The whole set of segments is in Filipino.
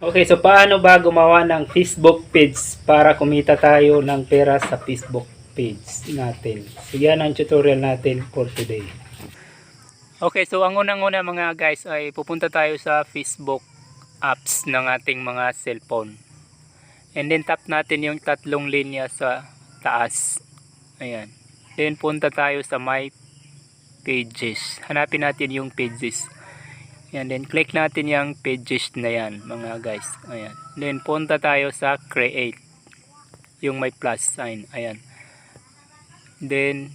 Okay, so paano ba gumawa ng Facebook page para kumita tayo ng pera sa Facebook page natin? So yan ang tutorial natin for today. Okay, so ang unang-una mga guys ay pupunta tayo sa Facebook apps ng ating mga cellphone. And then tap natin yung tatlong linya sa taas. Ayan. Then punta tayo sa my pages. Hanapin natin yung pages. Yan, then click natin yung pages na yan, mga guys. Ayan. Then punta tayo sa create. Yung may plus sign. Ayan. Then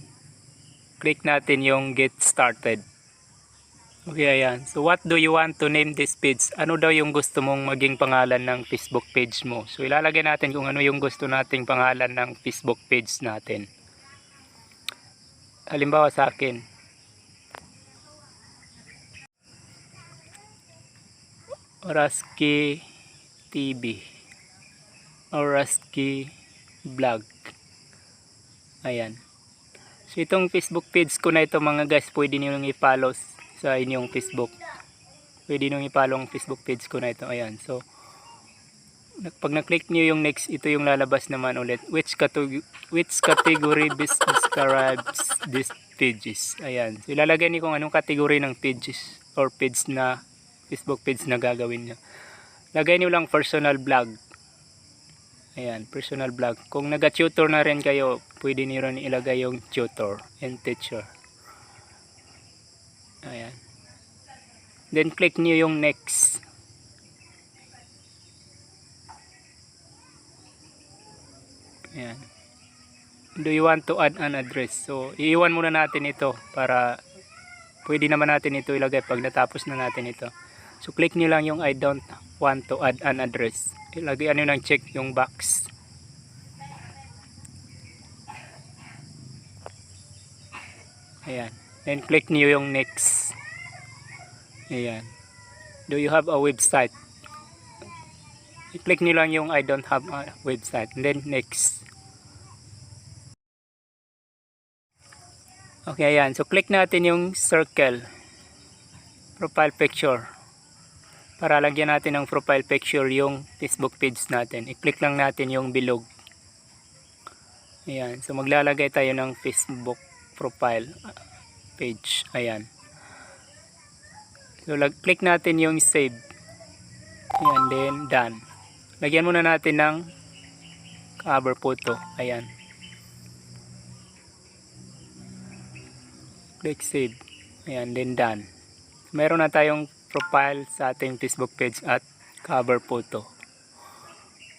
click natin yung get started. Okay, ayan. So what do you want to name this page? Ano daw yung gusto mong maging pangalan ng Facebook page mo? So ilalagay natin kung ano yung gusto nating pangalan ng Facebook page natin. Halimbawa sa akin, Oraski TV Oraski Vlog. Ayan. So itong Facebook page ko na ito mga guys Pwede niyo i-follow sa inyong Facebook. Pwede niyo i-follow ang Facebook page ko na ito. Ayan. So pag na-click niyo yung next ito yung lalabas naman ulit. Which which category best describes these pages? Ayan. So ilalagay niyo kung anong category ng pages or page na Facebook page na gagawin nyo. Lagay nyo lang personal blog. Ayan, personal blog. Kung naga-tutor na rin kayo, pwede nyo rin ilagay yung tutor and teacher. Ayan. Then click nyo yung next. Ayan. Do you want to add an address? So, iiwan muna natin ito para pwede naman natin ito ilagay pag natapos na natin ito. So click nyo lang yung I don't want to add an address. Ilagay ano ng check yung box. Ayan. Then click nyo yung next. Ayan. Do you have a website? I-click nyo lang yung I don't have a website. And then next. Okay, ayan. So click natin yung circle. Profile picture para lagyan natin ng profile picture yung Facebook page natin. I-click lang natin yung bilog. Ayan. So maglalagay tayo ng Facebook profile page. Ayan. So click natin yung save. Ayan. Then done. Lagyan muna natin ng cover photo. Ayan. Click save. Ayan. Then done. Meron na tayong profile sa ating Facebook page at cover photo.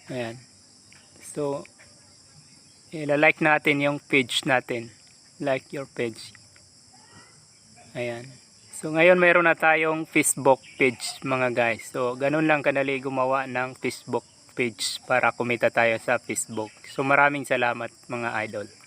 Ayan. So, ila-like natin yung page natin. Like your page. Ayan. So, ngayon mayroon na tayong Facebook page mga guys. So, ganun lang kadali gumawa ng Facebook page para kumita tayo sa Facebook. So, maraming salamat mga idol.